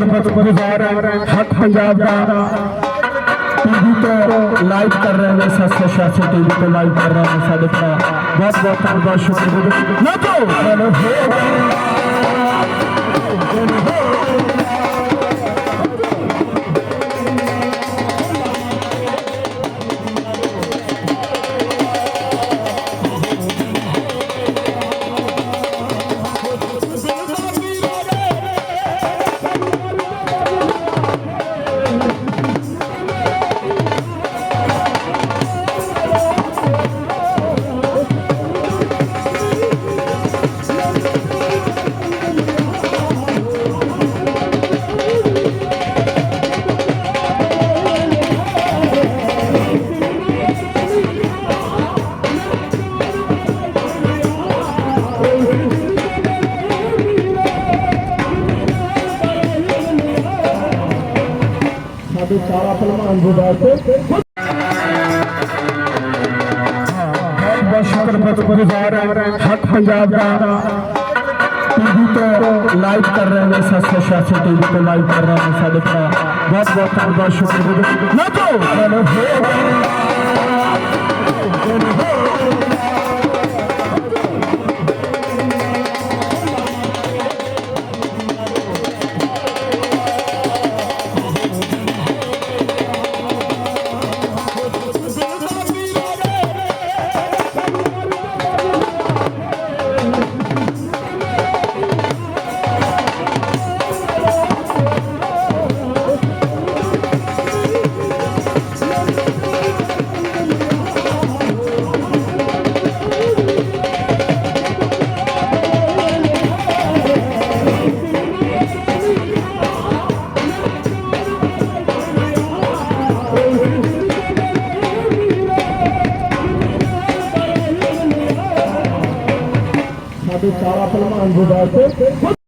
सरपंच परिवार हक पंजाब का। टीवी तो लाइव कर रहे हैं सात सौ छह सौ टीवी तो लाइव कर रहे हैं साढ़े भरा बहुत बहुत धन्यवाद, शुक्रिया। तो। కాబట్టి చాలా సన్మానం చూడాల్సి बहुत परिवार छठ पंजाब का टीवी तो लाइव कर रहे हैं सस्ते शास्त्र टीवी तो लाइव कर रहे हैं साढ़े का बहुत बहुत बहुत शुक्रिया। ਸਾਰਾ ਭਲਵਾਨ ਜੀ ਵਾਸਤੇ